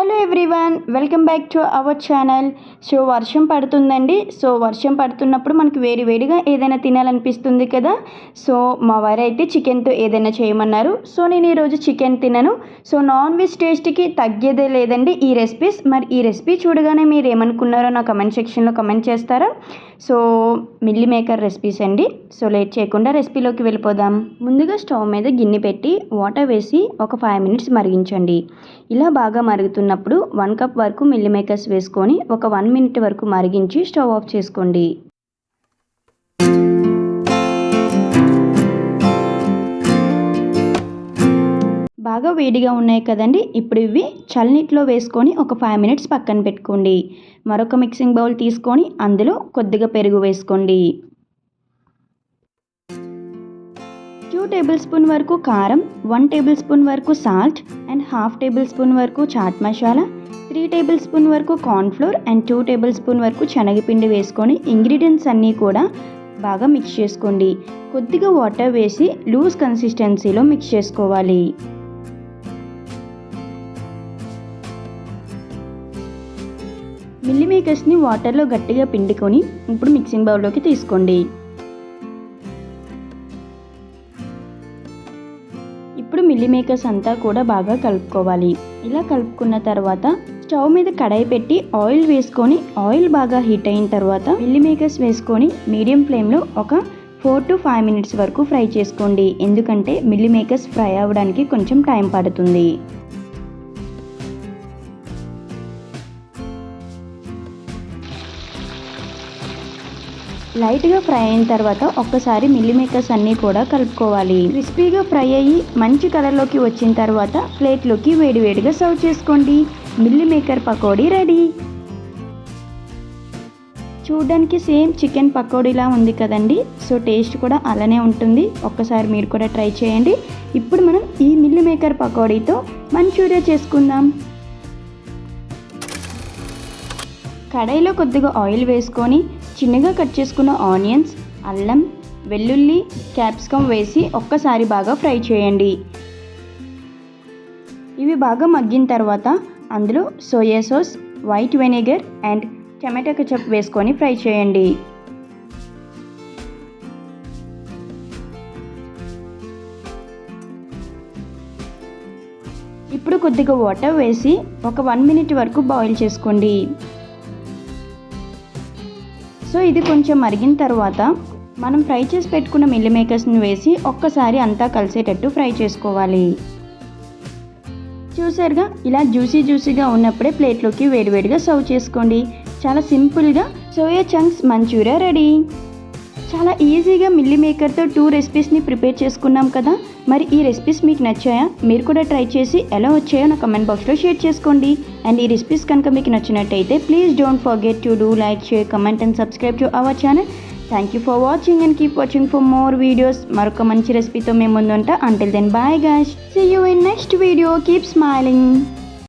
Hello everyone welcome back to our channel. So వర్షం పడుతుందండి. So వర్షం పడుతున్నప్పుడు మనకి వేడి వేడిగా ఏదైనా తినాలనిపిస్తుంది కదా. సో మా వారు అయితే చికెన్తో ఏదైనా చేయమన్నారు. సో నేను ఈరోజు చికెన్ తినను. సో నాన్ వెజ్ టేస్ట్కి తగ్గేదే లేదండి ఈ రెసిపీస్. మరి ఈ రెసిపీ చూడగానే మీరు ఏమనుకున్నారో నా కమెంట్ సెక్షన్లో కమెంట్ చేస్తారా? సో మిల్లీ మేకర్ రెసిపీస్ అండి. సో లేట్ చేయకుండా రెసిపీలోకి వెళ్ళిపోదాం. ముందుగా స్టవ్ మీద గిన్నె పెట్టి వాటర్ వేసి ఒక ఫైవ్ మినిట్స్ మరిగించండి. ఇలా బాగా మరుగుతున్నప్పుడు వన్ కప్ వరకు మిల్లి మేకర్స్ వేసుకొని ఒక వన్ మినిట్ వరకు మరిగించి స్టవ్ ఆఫ్ చేసుకోండి. బాగా వేడిగా ఉన్నాయి కదండి ఇప్పుడు ఇవి చల్లనీటిలో వేసుకొని ఒక ఫైవ్ మినిట్స్ పక్కన పెట్టుకోండి. మరొక మిక్సింగ్ బౌల్ తీసుకొని అందులో కొద్దిగా పెరుగు వేసుకోండి. టూ టేబుల్ స్పూన్ వరకు కారం వన్ టేబుల్ స్పూన్ వరకు salt and half tablespoon వరకు chaat masala three tablespoon వరకు cornflour and two tablespoon వరకు శనగపిండి వేసుకొని ఇంగ్రీడియంట్స్ అన్నీ కూడా బాగా మిక్స్ చేసుకోండి. కొద్దిగా వాటర్ వేసి లూజ్ కన్సిస్టెన్సీలో మిక్స్ చేసుకోవాలి. మిల్లీ మేకర్స్ని వాటర్లో గట్టిగా పిండుకొని ఇప్పుడు మిక్సింగ్ బౌల్లోకి తీసుకోండి. ఇప్పుడు మిల్లీ మేకర్స్ అంతా కూడా బాగా కలుపుకోవాలి. ఇలా కలుపుకున్న తర్వాత స్టవ్ మీద కడాయి పెట్టి ఆయిల్ వేసుకొని ఆయిల్ బాగా హీట్ అయిన తర్వాత మిల్లీ మేకర్స్ వేసుకొని మీడియం ఫ్లేమ్లో ఒక ఫోర్ టు ఫైవ్ మినిట్స్ వరకు ఫ్రై చేసుకోండి. ఎందుకంటే మిల్లీ మేకర్స్ ఫ్రై అవ్వడానికి కొంచెం టైం పడుతుంది. లైట్గా ఫ్రై అయిన తర్వాత ఒక్కసారి మిల్లీ మేకర్స్ అన్నీ కూడా కలుపుకోవాలి. క్రిస్పీగా ఫ్రై అయ్యి మంచి కలర్లోకి వచ్చిన తర్వాత ప్లేట్లోకి వేడివేడిగా సర్వ్ చేసుకోండి. Meal maker pakodi ready. చూడడానికి సేమ్ చికెన్ పకోడీలా ఉంది కదండి. సో టేస్ట్ కూడా అలానే ఉంటుంది. ఒక్కసారి మీరు కూడా ట్రై చేయండి. ఇప్పుడు మనం ఈ మిల్లీ మేకర్ పకోడీతో మంచూరియా చేసుకుందాం. కడాయిలో కొద్దిగా ఆయిల్ వేసుకొని చిన్నగా కట్ చేసుకున్న ఆనియన్స్ అల్లం వెల్లుల్లి క్యాప్సికమ్ వేసి ఒక్కసారి బాగా ఫ్రై చేయండి. ఇవి బాగా మగ్గిన తర్వాత అందులో soya sauce white vinegar and tomato ketchup వేసుకొని ఫ్రై చేయండి. ఇప్పుడు కొద్దిగా వాటర్ వేసి ఒక వన్ మినిట్ వరకు బాయిల్ చేసుకోండి. సో ఇది కొంచెం మరిగిన తర్వాత మనం ఫ్రై చేసి పెట్టుకున్న మిల్లి మేకర్స్ని వేసి ఒక్కసారి అంతా కలిసేటట్టు ఫ్రై చేసుకోవాలి. చూసారుగా? ఇలా జ్యూసీ జ్యూసీగా ఉన్నప్పుడే ప్లేట్లోకి వేడివేడిగా సర్వ్ చేసుకోండి. చాలా సింపుల్గా సోయా చంక్స్ మంచూరియా రెడీ. చాలా ఈజీగా మిల్లీ మేకర్తో టూ రెసిపీస్ని ప్రిపేర్ చేసుకున్నాం కదా. మరి ఈ రెసిపీస్ మీకు నచ్చాయా? మీరు కూడా ట్రై చేసి ఎలా వచ్చాయో నా కమెంట్ బాక్స్లో షేర్ చేసుకోండి. అండ్ ఈ రెసిపీస్ కనుక మీకు నచ్చినట్టయితే please don't forget to do like share comment and subscribe to our channel. Thank you for watching and keep watching for more videos. మరొక మంచి రెసిపీతో మేము ముందుంటా. Until then bye guys see you in next video keep smiling